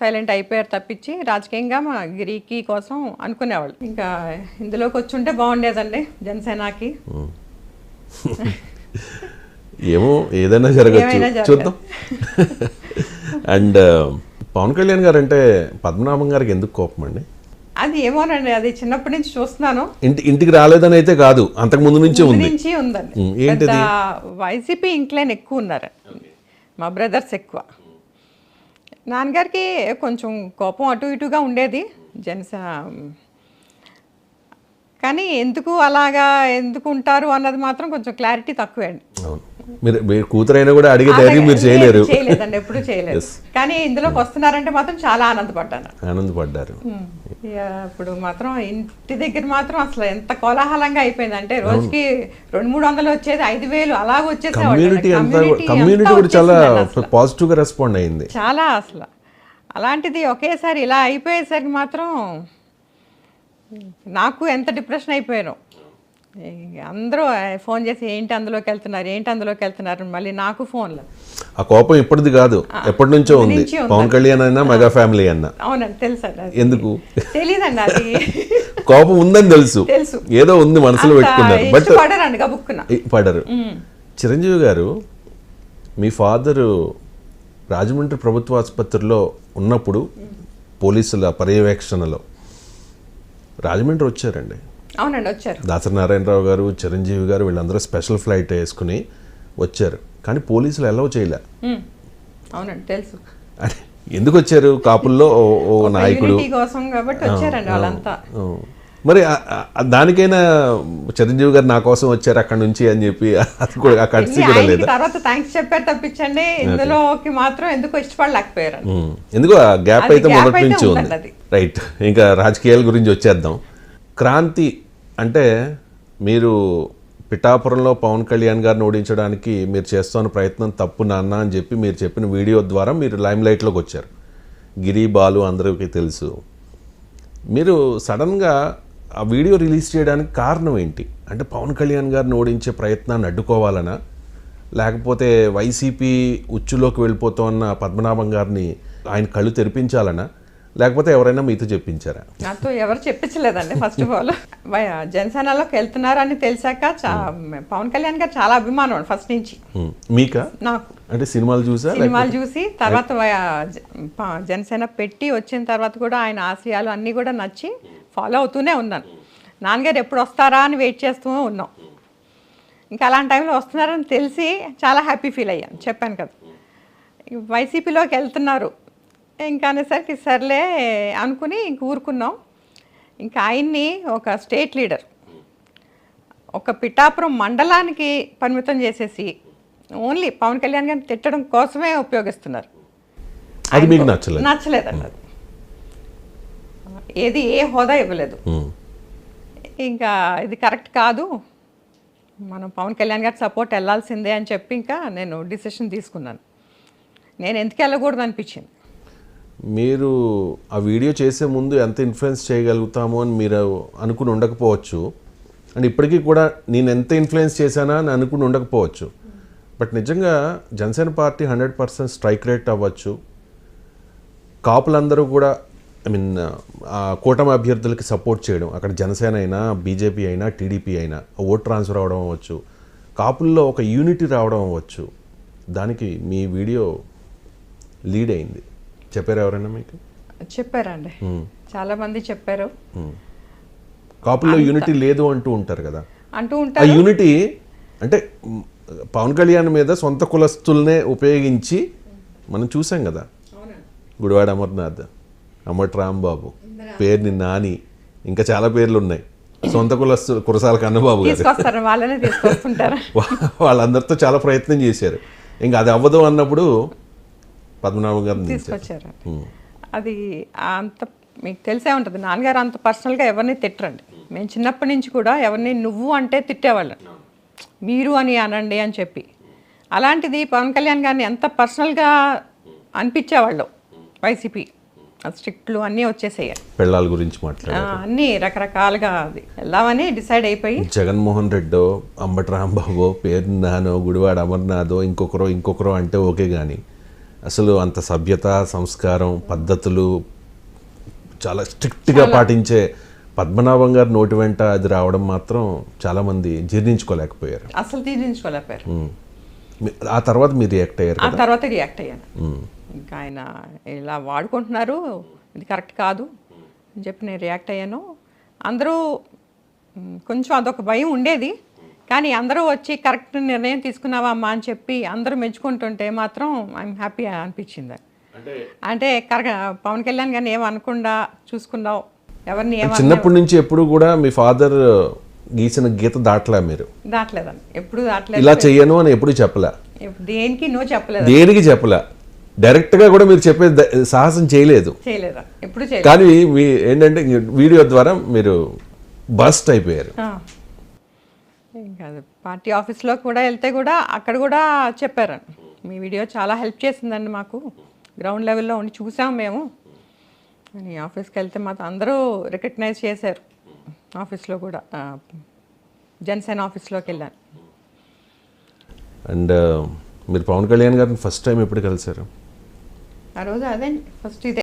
Silent అయిపోయారు తప్పించి రాజకీయంగా మా గిరికి కోసం అనుకునేవాళ్ళు. ఇంకా ఇందులోకి వచ్చి ఉంటే బాగుండేదండి జనసేనకి. ఏమో ఏదైనా జరగచ్చు. చూద్దాం. అండ్ పవన్ కళ్యాణ్ గారు అంటే పద్మనాభం గారికి ఎందుకు కోపం అండి? అది ఏమోనండి అది చిన్నప్పటి నుంచి చూస్తున్నాను. ఇంటి ఇంటికి రాలేదని అయితే కాదు అంతకు ముందు నుంచే ముందు ఉంది. నుంచి ఉందండి. వైసీపీ ఇంక్లైన్ ఎక్కువ ఉన్నారు. మా బ్రదర్స్ ఎక్కువ. నాన్నగారికి కొంచెం కోపం అటు ఇటుగా ఉండేది జనస కానీ ఎందుకు అలాగా ఎందుకు ఉంటారు అన్నది మాత్రం కొంచెం క్లారిటీ తక్కువే అండి. అవును. మీరు మీరు కూతురైనా కూడా అడిగే ధైర్యం మీరు చేయలేరు. లేదు, చేయలేదండి ఎప్పుడు చేయలేదు. కానీ ఇందులోకి వస్తున్నారంటే మాత్రం చాలా ఆనందపడ్డాను. ఆనందపడ్డారు. ఇప్పుడు మాత్రం ఇంటి దగ్గర మాత్రం అసలు ఎంత కోలాహలంగా అయిపోయింది అంటే రోజుకి రెండు మూడు వందలు వచ్చేది ఐదు వేలు అలాగ వచ్చేసేవాళ్ళు. కమ్యూనిటీ అంతా కమ్యూనిటీ కూడా చాలా వచ్చేసిందండి అసలు. పాజిటివ్గా రెస్పాండ్ అయింది. చాలా అసలు. అలాంటిది ఒకేసారి ఇలా అయిపోయేసరికి మాత్రం నాకు ఎంత డిప్రెషన్ అయిపోయాను. అందరూ ఫోన్ చేసి ఏంటి అందులోకి వెళ్తున్నారు ఏంటి అందులోకి వెళ్తున్నారు మళ్ళీ నాకు ఫోన్లు. ఆ కోపం ఇప్పటిది కాదు ఎప్పటి నుంచో ఉంది. పవన్ కళ్యాణ్ అయినా మెగా ఫ్యామిలీ అన్నా అవునండి తెలుసండి అది. ఎందుకు? తెలీదండి అది. కోపం ఉందని తెలుసు. తెలుసు. ఏదో ఉంది మనసులో పెట్టుకున్నారు. బట్ గబుక్కున. పడరు. చిరంజీవి గారు మీ ఫాదరు రాజమండ్రి ప్రభుత్వ ఆసుపత్రిలో ఉన్నప్పుడు పోలీసుల పర్యవేక్షణలో రాజమండ్రి వచ్చారండి. అవునండి వచ్చారు. దాసరి నారాయణరావు గారు చిరంజీవి గారు వీళ్ళందరూ స్పెషల్ ఫ్లైట్ వేసుకుని వచ్చారు. కానీ పోలీసులు అలౌ చేయలే. అవునండి తెలుసు. ఎందుకు వచ్చారు? కాపుల్లో ఓ నాయకుడు. కోసం కాబట్టి వచ్చారండి వాళ్ళంతా. మరి దానికైనా చిరంజీవి గారు నా కోసం వచ్చారు అక్కడ నుంచి అని చెప్పి అది కూడా కూడా లేదా? తర్వాత థ్యాంక్స్ చెప్పారు తప్పించండి. ఇందులోకి మాత్రం ఎందుకు ఇష్టపడలేకపోయారు. ఎందుకు? గ్యాప్ అయితే మొదటి నుంచి ఉంది. రైట్ ఇంకా రాజకీయాల గురించి వచ్చేద్దాం. క్రాంతి అంటే మీరు పిఠాపురంలో పవన్ కళ్యాణ్ గారిని ఓడించడానికి మీరు చేస్తున్న ప్రయత్నం తప్పు నాన్న అని చెప్పి మీరు చెప్పిన వీడియో ద్వారా మీరు లైమ్ లైట్లోకి వచ్చారు. గిరి బాలు అందరికీ తెలుసు. మీరు సడన్గా ఆ వీడియో రిలీజ్ చేయడానికి కారణం ఏంటి? అంటే పవన్ కళ్యాణ్ గారిని ఓడించే ప్రయత్నాన్ని అడ్డుకోవాలనా? లేకపోతే వైసీపీ ఉచ్చులోకి వెళ్ళిపోతున్న పద్మనాభం గారిని ఆయన కళ్ళు తెరిపించాలనా? లేకపోతే ఎవరైనా మీతో చెప్పించారా? నాతో ఎవరు చెప్పించలేదండి ఫస్ట్ ఆఫ్ ఆల్ జనసేనలోకి వెళ్తున్నారని తెలిసాక చా- పవన్ కళ్యాణ్ గారు చాలా అభిమానం ఫస్ట్ నుంచి. ఉమ్. మీకా? నాకు. అంటే సినిమాలు చూసా? సినిమాలు చూసి తర్వాత జనసేన పెట్టి వచ్చిన తర్వాత కూడా ఆయన ఆశయాలు అన్నీ కూడా నచ్చి ఫాలో అవుతూనే ఉన్నాను. నాన్నగారు ఎప్పుడు వస్తారా అని వెయిట్ చేస్తూ ఉన్నాం. ఇంకా అలాంటి టైంలో వస్తున్నారని తెలిసి చాలా హ్యాపీ ఫీల్ అయ్యాను చెప్పాను కదా. వైసీపీలోకి వెళ్తున్నారు. ఇంకా అనేసరికి సర్లే అనుకుని ఇంక ఊరుకున్నాం. ఇంకా ఆయన్ని ఒక స్టేట్ లీడర్ ఒక పిఠాపురం మండలానికి పరిమితం చేసేసి ఓన్లీ పవన్ కళ్యాణ్ గారిని తిట్టడం కోసమే ఉపయోగిస్తున్నారు. అది మీకు నచ్చలేదు. నచ్చలేదండి అది ఏది ఏ హోదా ఇవ్వలేదు. ఇంకా ఇది కరెక్ట్ కాదు. మనం పవన్ కళ్యాణ్ గారికి సపోర్ట్ వెళ్ళాల్సిందే అని చెప్పి ఇంకా నేను డిసిషన్ తీసుకున్నాను. నేను ఎందుకు వెళ్ళకూడదు అనిపించింది. మీరు ఆ వీడియో చేసే ముందు ఎంత ఇన్ఫ్లుయెన్స్ చేయగలుగుతాము అని మీరు అనుకుని ఉండకపోవచ్చు. అండ్ ఇప్పటికీ కూడా నేను ఎంత ఇన్ఫ్లుయెన్స్ చేశానా అని అనుకుని ఉండకపోవచ్చు. బట్ నిజంగా Janasena party hundred percent strike rate అవ్వచ్చు. కాపులందరూ కూడా ఐ మీన్ కూటమి అభ్యర్థులకి సపోర్ట్ చేయడం అక్కడ జనసేన అయినా బీజేపీ అయినా టీడీపీ అయినా ఓట్ ట్రాన్స్ఫర్ అవడం అవ్వచ్చు. కాపుల్లో ఒక యూనిటీ రావడం అవ్వచ్చు. దానికి మీ వీడియో లీడ్ అయింది. చెప్పారు ఎవరైనా మీకు? చెప్పారండి. చాలా మంది చెప్పారు. కాపుల్లో యూనిటీ లేదు అంటూ ఉంటారు కదా. అంటూ ఆ ఉంటారు. యూనిటీ అంటే పవన్ కళ్యాణ్ మీద సొంత కులస్తుల్నే ఉపయోగించి మనం చూసాం కదా. గుడివాడ అమర్నాథ్ అమ్మటి రాంబాబు పేరుని నాని ఇంకా చాలా పేర్లు ఉన్నాయి సొంత కులస్తు కురసాల కన్నబాబు వాళ్ళందరితో చాలా ప్రయత్నం చేశారు. ఇంకా అది అవ్వదు అన్నప్పుడు పద్మనాభం దించారు. తీసుకొచ్చారు అది అంత మీకు తెలిసే ఉంటుంది. నాన్నగారు అంత పర్సనల్గా ఎవరిని తిట్టరండి. మేము చిన్నప్పటి నుంచి కూడా ఎవరిని నువ్వు అంటే తిట్టేవాళ్ళం. మీరు అని అనండి అని చెప్పి. అలాంటిది పవన్ కళ్యాణ్ గారిని ఎంత పర్సనల్గా అనిపించేవాళ్ళు వైసీపీ. స్ట్రిక్ట్లు అన్నీ వచ్చేసాయి పెళ్ళాల గురించి మాట్లాడారు. అన్నీ రకరకాలుగా అది వెళ్దామని డిసైడ్ అయిపోయి. జగన్మోహన్ రెడ్డో అంబటి రాంబాబో పేరు నానో గుడివాడ అమర్నాథో ఇంకొకరో ఇంకొకరో అంటే ఓకే కానీ అసలు అంత సభ్యత సంస్కారం పద్ధతులు చాలా స్ట్రిక్ట్గా పాటించే పద్మనాభం గారి నోటి వెంట అది రావడం మాత్రం చాలామంది జీర్ణించుకోలేకపోయారు. అసలు. మీ- ఆ తర్వాత మీరు రియాక్ట్ అయ్యారు ఆ తర్వాత రియాక్ట్ అయ్యాను. ఇంకా ఆయన ఇలా వాడుకుంటున్నారు ఇది కరెక్ట్ కాదు అని చెప్పి నేను రియాక్ట్ అయ్యాను. అందరూ కొంచెం అదొక భయం ఉండేది. కానీ అందరూ వచ్చి కరెక్ట్ నిర్ణయం తీసుకున్నావా అమ్మా? అని చెప్పి అందరూ మెచ్చుకుంటుంటే మాత్రం ఐఎమ్ హ్యాపీ అనిపించింది. అంటే కరెక్ట్ పవన్ కళ్యాణ్ గారిని ఏం అనకుండా చూసుకున్నావు ఎవరిని ఏం చిన్నప్పటి నుంచి ఎప్పుడు కూడా మీ ఫాదర్ గీసిన గీత దాటలే మీరు? దాటలేదని ఎప్పుడు దాటలేదు. ఇలా చెయ్యను అని ఎప్పుడు చెప్పలే? ఎప్పుడు దేనికి నువ్వు చెప్పలేదు. దేనికి చెప్పలే? డైరెక్ట్గా కూడా మీరు చెప్పే సాహసం చేయలేదు. చేయలేదా. ఎప్పుడు చేయలేదు. కానీ ఏంటంటే వీడియో ద్వారా మీరు బస్ట్ అయిపోయారు. పార్టీ ఆఫీస్లో కూడా వెళ్తే కూడా అక్కడ కూడా చెప్పారు. మీ వీడియో చాలా హెల్ప్ చేసిందండి మాకు. గ్రౌండ్ లెవెల్లో ఉండి చూసాం మేము. అని ఆఫీస్కి వెళ్తే మాత్రం అందరూ రికగ్నైజ్ చేశారు. ఆఫీస్లో కూడా జనసేన ఆఫీస్లోకి వెళ్ళాను. అండ్ మీరు పవన్ కళ్యాణ్ గారిని ఫస్ట్ టైం ఎప్పుడు కలిసారు ఆ రోజు అదే ఫస్ట్ ఇదే.